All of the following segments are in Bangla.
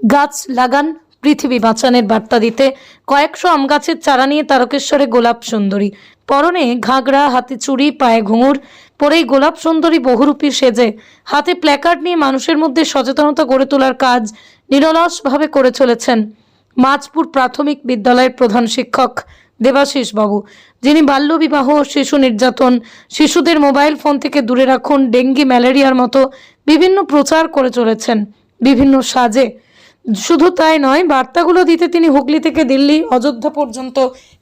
গাছ লাগান, পৃথিবী বাঁচানের বার্তা দিতে। কয়েকশো আম গাছের চারা নিয়ে তারকেশ্বরে গোলাপ সুন্দরী। পরনে ঘাগরা, হাতে চুড়ি, পায়ে ঘুঙুর। পরেই গোলাপ সুন্দরী বহুরূপী সেজে। হাতে প্ল্যাকার্ড নিয়ে মানুষের মধ্যে সচেতনতা গড়ে তোলার কাজ নিরলসভাবে করে চলেছেন মাঝপুর প্রাথমিক বিদ্যালয়ের প্রধান শিক্ষক দেবাশিস বাবু, যিনি বাল্যবিবাহ, শিশু নির্যাতন, শিশুদের মোবাইল ফোন থেকে দূরে রাখুন, ডেঙ্গি, ম্যালেরিয়ার মতো বিভিন্ন প্রচার করে চলেছেন। বিভিন্ন সাজে শুধু তাই নয়, বার্তাগুলো দিতে তিনি হুগলি থেকে দিল্লি, অযোধ্যা পর্যন্ত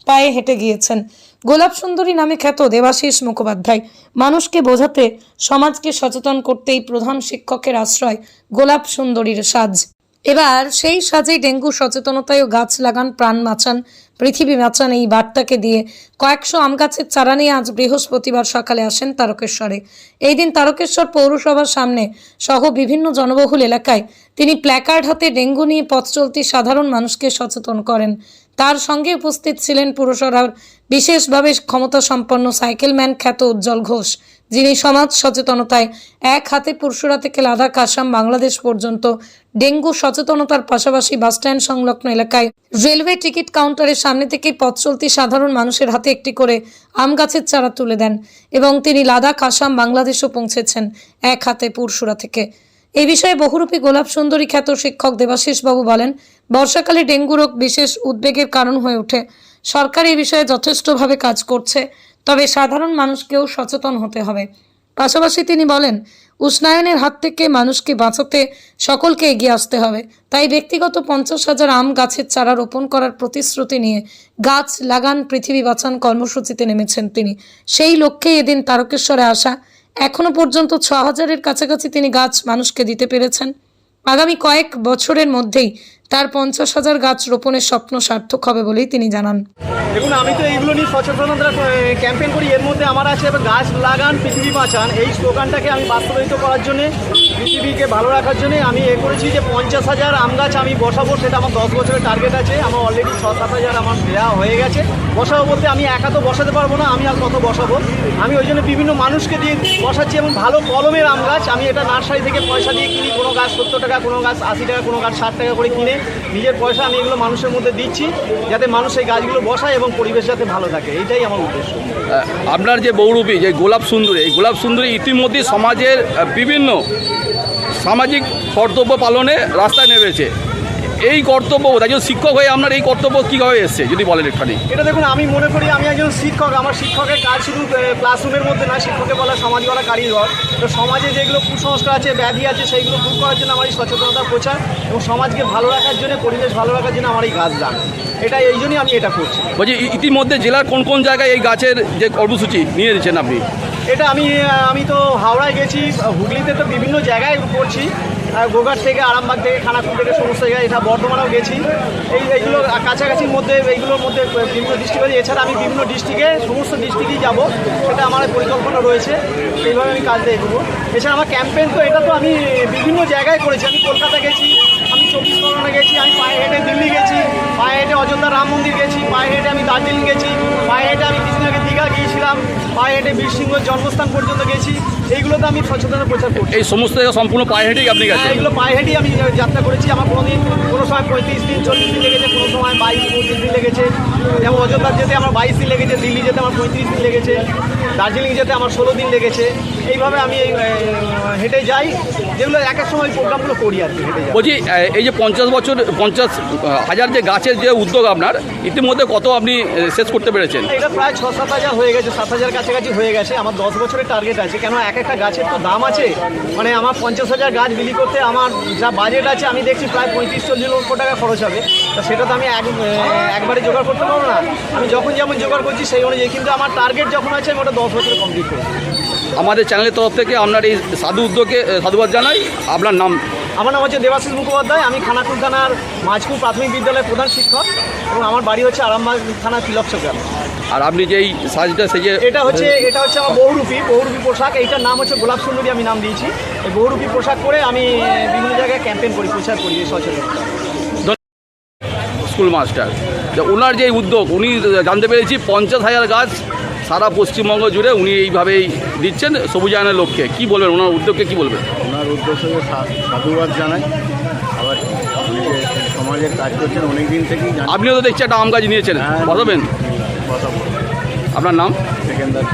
পায়ে হেঁটে গিয়েছেন। গোলাপ সুন্দরী নামে খ্যাত দেবাশিস মুখোপাধ্যায়। মানুষকে বোঝাতে, সমাজকে সচেতন করতেই প্রধান শিক্ষকের আশ্রয় গোলাপ সুন্দরীর সাজ। এবার সেই সাজেই ডেঙ্গু সচেতনতায় গাছ লাগান, প্রাণ বাঁচান, পৃথিবী বাঁচান এই বার্তাকে দিয়ে কয়েকশো আম গাছের চারা নিয়ে আজ বৃহস্পতিবার সকালে আসেন তারকেশ্বরে। এই দিন তারকেশ্বর পৌরসভার সামনে সহ বিভিন্ন জনবহুল এলাকায় তিনি প্ল্যাকার্ড হাতে ডেঙ্গু নিয়ে পথ চলতি সাধারণ মানুষকে সচেতন করেন। তার সঙ্গে উপস্থিত ছিলেন পুরসভার বিশেষভাবে ক্ষমতা সম্পন্ন সাইকেলম্যান খ্যাত উজ্জ্বল ঘোষ। যিনি সমাজ সচেতনতায় এক হাতে পুরসুরা থেকে লাদাখ, আসাম, বাংলাদেশ পর্যন্ত ডেঙ্গু সচেতনতার পাশাপাশি বাসস্ট্যান্ড সংলগ্ন এলাকায় রেলওয়ে টিকিট কাউন্টারের সামনে থেকে পথ চলতি সাধারণ মানুষের হাতে একটি করে আম গাছের চারা তুলে দেন এবং তিনি লাদাখ, আসাম, বাংলাদেশও পৌঁছেছেন এক হাতে পুরসুরা থেকে। এই বিষয়ে বহুরূপী গোলাপ সুন্দরী খ্যাত শিক্ষক দেবাশিস বাবু বলেন, বর্ষাকালে ডেঙ্গু রোগ বিশেষ উদ্বেগের কারণ হয়ে ওঠে। সরকার এই বিষয়ে যথেষ্টভাবে কাজ করছে। তবে সাধারণ মানুষকেও সচেতন হতে হবে। পাশাপাশি তিনি বলেন, উষ্ণায়নের হাত থেকে মানুষকে বাঁচাতে সকলকে এগিয়ে আসতে হবে। তাই ব্যক্তিগত পঞ্চাশ হাজার আম গাছের চারা রোপণ করার প্রতিশ্রুতি নিয়ে গাছ লাগান পৃথিবী বাঁচান কর্মসূচিতে নেমেছেন তিনি। সেই লক্ষ্যে এদিন তারকেশ্বরে আসা এখনও পর্যন্ত ছ হাজারের কাছাকাছি তিনি গাছ মানুষকে দিতে পেরেছেন। আগামী কয়েক বছরের মধ্যেই তার পঞ্চাশ হাজার গাছ রোপণের স্বপ্ন সার্থক হবে বলেই তিনি জানান। দেখুন, আমি তো এইগুলো নিয়ে সচেতনতা ক্যাম্পেইন করি। এর মধ্যে আমার আছে এবার গাছ লাগান, পৃথিবী বাঁচান। এই স্লোগানটাকে আমি বাস্তবায়িত করার জন্য, পৃথিবীকে ভালো রাখার জন্য আমি এ করেছি যে পঞ্চাশ হাজার আম গাছ আমি বসাবো, সেটা আমার দশ বছরের টার্গেট আছে। আমার অলরেডি ছ সাত হাজার আমার দেওয়া হয়ে গেছে। বসাবো বলতে আমি একা তো বসাতে পারব না, আমি আর কত বসাবো? আমি ওই জন্য বিভিন্ন মানুষকে দিয়ে বসাচ্ছি, এবং ভালো কলমের আম গাছ। আমি এটা নার্সারি থেকে পয়সা দিয়ে কিনি, কোনো গাছ সত্তর টাকা, কোনো গাছ আশি টাকা, কোনো গাছ ষাট টাকা করে কিনে। নিজের পয়সা আমি এগুলো মানুষের মধ্যে দিচ্ছি, যাতে মানুষ এই গাছগুলো বসায় এবং পরিবেশ যাতে ভালো থাকে, এইটাই আমার উদ্দেশ্য। আপনার যে বৌরূপী যে গোলাপ সুন্দরী, এই গোলাপ সুন্দরী ইতিমধ্যে সমাজের বিভিন্ন সামাজিক কর্তব্য পালনে রাস্তায় নেমেছে। এই কর্তব্য একজন শিক্ষক হয়ে আপনার এই কর্তব্য কীভাবে এসছে যদি বলেন একখানি এটা দেখুন আমি মনে করি আমি একজন শিক্ষক আমার শিক্ষকের কাজ শুধু ক্লাসরুমের মধ্যে না শিক্ষকের বলা সমাজ গড়া কারিগর। তো সমাজে যেগুলো কুসংস্কার আছে ব্যাধি আছে সেইগুলো দূর করার জন্য আমার এই সচেতনতা প্রচার এবং সমাজকে ভালো রাখার জন্য পরিবেশ ভালো রাখার জন্য আমার এই গাছ দান। এটা এই জন্যই আমি এটা করছি। বলছি ইতিমধ্যে জেলার কোন কোন জায়গায় এই গাছের যে কর্মসূচি নিয়ে নিয়েছেন আপনি? এটা আমি আমি তো হাওড়ায় গেছি, হুগলিতে তো বিভিন্ন জায়গায় করছি গোঘাট থেকে আরামবাগ থেকে খানাকুল থেকে সমস্ত জায়গায়, এটা বর্ধমানেও গেছি। এই, এইগুলো কাছাকাছির মধ্যে, এইগুলোর মধ্যে বিভিন্ন ডিস্ট্রিক্টে এছাড়া আমি বিভিন্ন ডিস্ট্রিক্টে সমস্ত ডিস্ট্রিক্টেই যাব, সেটা আমার পরিকল্পনা রয়েছে এইভাবে আমি কাজ দেখব এছাড়া আমার ক্যাম্পেন তো, এটা তো আমি বিভিন্ন জায়গায় করেছি। আমি কলকাতা গেছি, আমি চব্বিশ পরগনা গেছি, আমি পায়ে হেঁটে দিল্লি গেছি, পায়ে হেঁটে অযোধ্যা রাম মন্দির গেছি, পায়ে হেঁটে আমি দার্জিলিং গেছি, পায়ে হেঁটে আমি কিছুদিন আগে দীঘা গিয়েছিলাম। পায়ে হেঁটে বীরসিংহের জন্মস্থান পর্যন্ত গেছি। এইগুলোতে আমি সচেতনতা প্রচার করছি। এই সমস্ত জায়গা সম্পূর্ণ পায়ে হেঁটেই আপনি হ্যাঁ, গেছেন এগুলো পায়ে হেঁটেই আমি যাত্রা করেছি। আমার কোনো দিন কোনো সময় পঁয়ত্রিশ দিন চল্লিশ দিন লেগেছে কোনো সময় বাইশ পঁচিশ দিন লেগেছে। যেমন অযোধ্যা যেতে আমার বাইশ দিন লেগেছে দিল্লি যেতে আমার পঁয়ত্রিশ দিন লেগেছে দার্জিলিং যেতে আমার ষোলো দিন লেগেছে। এইভাবে আমি এই, হেঁটে যাই। যেগুলো এক এক সময় প্রোগ্রামগুলো করি আর কি হেঁটে যাই। বলছি এই যে পঞ্চাশ বছর পঞ্চাশ হাজার যে গাছের যে উদ্যোগ আপনার ইতিমধ্যে কত আপনি শেষ করতে পেরেছেন? এটা প্রায় ছ সাত হাজার হয়ে গেছে সাত হাজার কাছাকাছি হয়ে গেছে। আমার দশ বছরের টার্গেট আছে। কেন এক একটা গাছের তো দাম আছে। মানে আমার পঞ্চাশ হাজার গাছ বিলি করতে আমার যা বাজেট আছে, আমি দেখছি প্রায় পঁয়ত্রিশ, চল্লিশ লক্ষ টাকা খরচ হবে। তা সেটা তো আমি এক একবারে জোগাড় করতে পারব না। আমি যখন যেমন জোগাড় করছি সেই অনুযায়ী, কিন্তু আমার টার্গেট যখন আছে, আমি ওটা দশ বছরে কমপ্লিট করব। আমাদের চ্যানেলের তরফ থেকে আপনার এই সাধু উদ্যোগে সাধুবাদ জানাই। আপনার নাম? আমার নাম হচ্ছে দেবাশিস মুখোপাধ্যায়। আমি খানাকুল থানার মাঝপুর প্রাথমিক বিদ্যালয়ের প্রধান শিক্ষক এবং আমার বাড়ি হচ্ছে আরামবাগ থানা তিলক গ্রাম। আর আপনি যেই সাজটা সেজে এটা হচ্ছে এটা হচ্ছে আমার বহুরূপী বহুরূপী পোশাক। এইটার নাম হচ্ছে গোলাপ সুন্দরী আমি নাম দিয়েছি। এই বহুরূপী পোশাক পরে আমি বিভিন্ন জায়গায় ক্যাম্পেইন করি প্রচার করি সচেতন। School master. ওনার যে উদ্যোগ উনি জানতে পেরেছি পঞ্চাশ হাজার গাছ সারা পশ্চিমবঙ্গ জুড়ে উনি এইভাবেই দিচ্ছেন সবুজায়নের লক্ষ্যে। কি বলবেন? ওনার উদ্যোগকে কি বলবেন? ওনার উদ্দেশ্যে সাধুবাদ জানাই। আবার যে সমাজের কাজ করছেন অনেক দিন থেকেই আপনিও তো দেখছি একটা আম গাছ নিয়েছেন। হ্যাঁ, বসাবেন? আপনার নাম? সেকেন্দার।